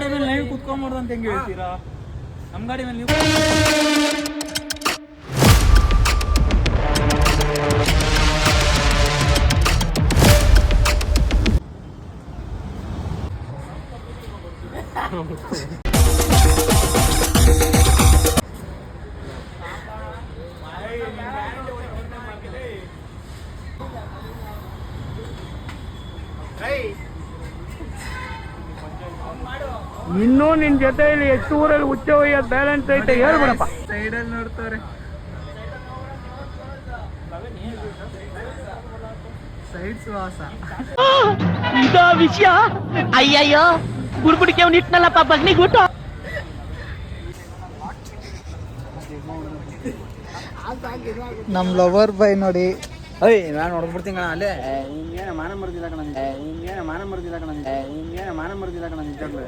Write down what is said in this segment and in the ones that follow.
ಗಾಡಿ ಮೇಲೆ ನೀವು ಕುತ್ಕೊಂಬಾರ್ದು ಅಂತ ಹೆಂಗೆ ಹೇಳ್ತೀರಾ? ನಮ್ಮ ಗಾಡಿ ಮೇಲೆ ನೀವು ಇನ್ನೂ ನಿನ್ ಜೊತೆಯಲ್ಲಿ ಎಷ್ಟು ಊರಲ್ಲಿ ಹುಚ್ಚ ಒಯ್ಯೋದ್ ಬ್ಯಾಲೆನ್ಸ್ ಐತೆ ಹೇಳ್ಬಿಡಪ್ಪ. ಸೈಡಲ್ಲಿ ನೋಡ್ತಾರೆ ಸೈಡ್ ಸುವಾಸ ಇದ ವಿಷಯ? ಅಯ್ಯಯ್ಯೋ ಗುಡ್ಬುಡಿಕೆ ಅವ್ನು ಇಟ್ನಲ್ಲಪ್ಪ ಬಗ್ನಿಗುಟ್ಟು ನಮ್ ಲವರ್ ಬೈ ನೋಡಿ. ಅಯ್ಯ ನಾನು ಹೊಡೆದ್ಬಿಡ್ತೀನಿ ಕಣ ಅಲ್ಲೇ. ಹಿಂಗೇನ ಮಾನ ಮರ್ದಿಲ್ಲ ಕಣ ಹಿಂಗೇನ ಮಾನ ಮರ್ದಿಲ್ಲ ಕಣ ಹಿಂಗೇನ ಮಾನ ಮರ್ದಿಲ್ಲ ಕಣ ನಿಜವಾಗ್ಲೂ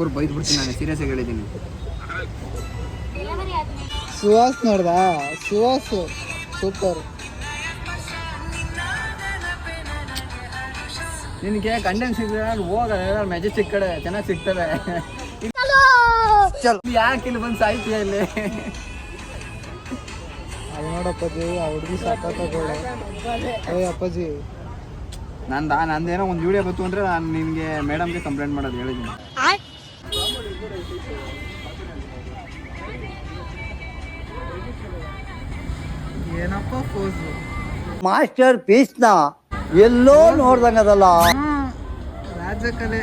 ಹಾಕೂರು ಬೈದು ಬಿಡ್ತೀನಿ ನಾನು ಸೀರಿಯಸ್ ಆಗಿ ಹೇಳಿದ್ದೀನಿ ಸುಹಾಸ್ ನೋಡ್ದ? ಸುಹಾಸ್ ಸೂಪರ್ ನಿನಗೆ ಕಂಡೆನ್ಸ್ ಸಿಗ್ತದೆ ನಾನು ಹೋಗ ಮೆಜೆಸ್ಟಿಕ್ ಕಡೆ ಚೆನ್ನಾಗಿ ಸಿಗ್ತದೆ ಚಲೋ. ಯಾಕೆ ಇಲ್ಲಿ ಬಂದು ಸಾಯ್ತೀಯ ಇಲ್ಲಿ? ಅದು ನೋಡಪ್ಪಾಜಿ ಆ ಹುಡುಗಿ ಸಾಕಾಗೋಳೆ ಏ ಅಪ್ಪಾಜಿ. ನಂದ ನಂದೇನೋ ಒಂದು ವಿಡಿಯೋ ಬಂತು ಅಂದ್ರೆ ನಾನು ನಿನಗೆ ಮೇಡಮ್ಗೆ ಕಂಪ್ಲೇಂಟ್ ಮಾಡೋದು ಹೇಳಿದ್ದೀನಿ ಏನಪ್ಪ ಫೋಸು? ಮಾಸ್ಟರ್ ಪೀಸ್ನ ಎಲ್ಲೋ ನೋಡ್ದಂಗದಲ್ಲ. ರಾಜಕಲೆ.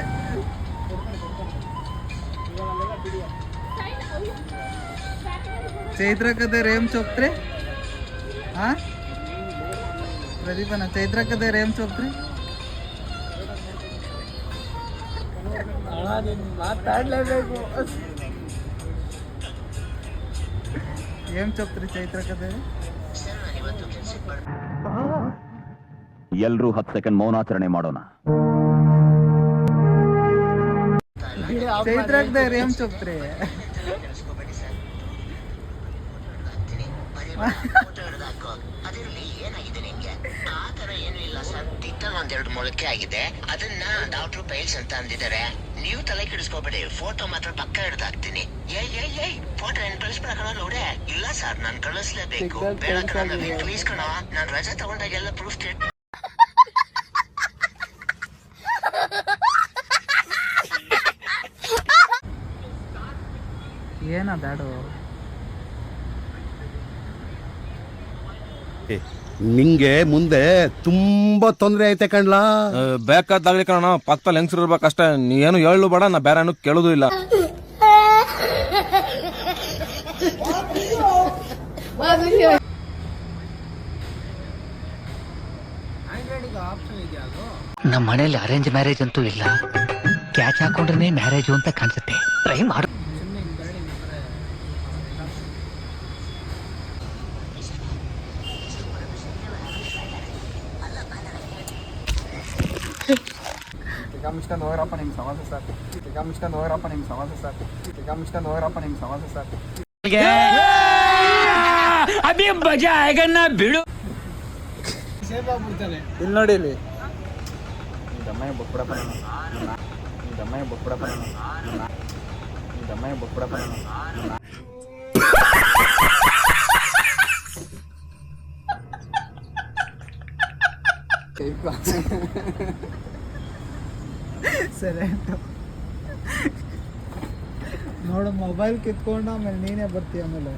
ಚೈತ್ರ ಕದೆ ರೇಮ್ ಚೋಕ್ತ್ರಿ ಹಾ ಪ್ರದೀಪನ ಚೈತ್ರ ಕದೆ ರೇಮ್ ಮಾತಾಡ್ಲೇಬೇಕು. ಏನ್ ಚೋಕ್ತ್ರಿ ಚೈತ್ರ ಕತೆ ಎಲ್ರೂ ಹತ್ತು ಸೆಕೆಂಡ್ ಮೌನಾಚರಣೆ ಮಾಡೋಣ. ಚೈತ್ರ ರೇಮ್ ಅದರಲ್ಲಿ ಏನಾಗಿದೆ ನಿಮ್ಗೆ ಆ ತರ ಏನು ಇಲ್ಲ ಸರ್ ತಿಕ್ಕ ಒಂದೆರಡು ಮೊಳಕೆ ಆಗಿದೆ. ಅದನ್ನ ಡಾಕ್ಟರ್ ಪೈಲ್ಸ್ ಅಂತ ಅಂದಿದ್ದಾರೆ. ನೀವು ತಲೆ ಕೆಡಿಸ್ಕೋಬೇಡಿ. ಫೋಟೋ ಮಾತ್ರ ಪಕ್ಕ ಹಿಡ್ದು ಹಾಕ್ತೀನಿ. ಏಯ್ ಏಯ್ ಏಯ್ ಫೋಟೋ ಏನ್ ಕಳಿಸ್ಬೇಡ ಕಣ ನೋಡೆ. ಇಲ್ಲ ಸರ್ ನಾನು ಕಳಿಸ್ಲೇಬೇಕು. ಬೇಡ ಕಣ ಪ್ಲೀಸ್ ಕಣ. ನಾನ್ ರಜೆ ತಗೊಂಡಾಗೆಲ್ಲ ಪ್ರೂಫ್ ಏನ ಬ್ಯಾಡು. ನಿಂಗೆ ಮುಂದೆ ತುಂಬಾ ತೊಂದರೆ ಐತೆ ಕಣ್ಲಾ. ಬೇಕಾದಾಗ್ಲಿ ಕಣ ಪಕ್ಕದಲ್ಲಿ ಹೆಂಗ್ಸರು ಇರ್ಬೇಕಷ್ಟೇ. ನೀ ಏನು ಹೇಳು ಬೇಡ ನಾ ಬೇರೆ ಏನು ಕೇಳೋದು ಇಲ್ಲ. ನಮ್ಮ ಮನೇಲಿ ಅರೇಂಜ್ ಮ್ಯಾರೇಜ್ ಅಂತೂ ಇಲ್ಲ. ಕ್ಯಾಚ್ ಹಾಕೊಂಡ್ರೆ ಮ್ಯಾರೇಜ್ ಅಂತ ಕಾಣಿಸುತ್ತೆ. ಟ್ರೈ ಮಾಡು. ಈಗ ಮುಚ್ಕೊಂಡು ಹೋಗ್ರಪ್ಪ ನಿಮ್ಗೆ ಸವಾಸ ಸಾಕು ಈಗ ಮುಚ್ಕೊಂಡು ಹೋಗ್ರಪ್ಪ ನಿಮ್ಗೆ ಸವಾಸ ಸಾಕು ಈಗ ಮುಚ್ಕೊಂಡು ಹೋಗ್ರಪ್ಪ ನಿಮ್ಗೆ ಸವಾಸ ಸಾಕು ಅಭಿ ಮಜಾ ಆಗನ್ನ ಬಿಡು ಇಲ್ಲಿ. ನೋಡಿ ಇಲ್ಲಿ ದಮ್ಮಯ್ಯ ಬುಕ್ಬಿಡಪ್ಪ ನೀನು ದಮ್ಮಯ್ಯ ಬುಕ್ಬಿಡಪ್ಪ ನೀನು ದಮ್ಮಯ್ಯ ಬುಕ್ಬಿಡಪ್ಪ ನೀನು ಸರಿ ಆಯ್ತು. ನೋಡು ಮೊಬೈಲ್ ಕಿತ್ಕೊಂಡು ಆಮೇಲೆ ನೀನೇ ಬರ್ತೀಯ ಆಮೇಲೆ.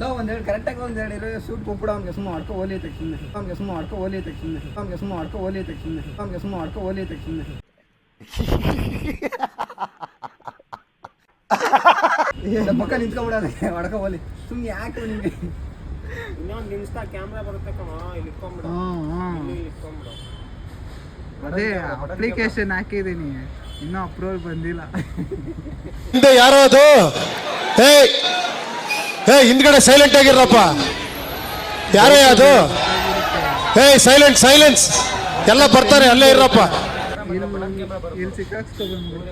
ನಾವು ಒಂದೆರಡು ಕರೆಕ್ಟಾಗಿ ಒಂದೆರಡು ಇರೋ ಸೂಟ್ ಕೊಟ್ಬಿಡ ಅವ್ನಿಗೆ ಸುಮ್ಮ ಮಾಡ್ಕೊ ಓಲಿ ತಕ್ಷಣ ಅವ್ನಿಗೆ ಸುಮ್ಮ ಮಾಡ್ಕೊ ಓಲಿ ತಕ್ಷಣ ಅವ್ನಿಗೆ ಸುಮ್ಮ ಮಾಡ್ಕೊ ಓಲಿ ತಕ್ಷಣ ಅವ್ನಿಗೆ ಸುಮ್ಮ ಮಾಡ್ಕೊ ಓಲಿ ತಕ್ಷಣ ಪಕ್ಕ ನಿಂತ್ಕೊಂಬಿಡೋಣ ಮಾಡ್ಕೊ ಓಲಿ. ಸುಮ್ಮನೆ ಯಾಕೆ ನಿಮಗೆ ಹ್ಮ್, ಹ್ಮ್. ಅದೇ ಅಪ್ಲಿಕೇಶನ್ ಹಾಕಿದ್ದೀನಿ. ಇನ್ನೂ ಅಪ್ರೂವಲ್ ಬಂದಿಲ್ಲ. ಹಿಂದೆ ಯಾರೋ ಅದು ಹೇ ಹೇ ಹಿಂದ್ಗಡೆ ಸೈಲೆಂಟ್ ಆಗಿರಪ್ಪ ಯಾರೇ ಅದು? ಹೇ ಸೈಲೆಂಟ್ ಸೈಲೆನ್ಸ್ ಎಲ್ಲ ಬರ್ತಾರೆ ಅಲ್ಲೇ ಇರಪ್ಪ ಇಲ್ಲಿ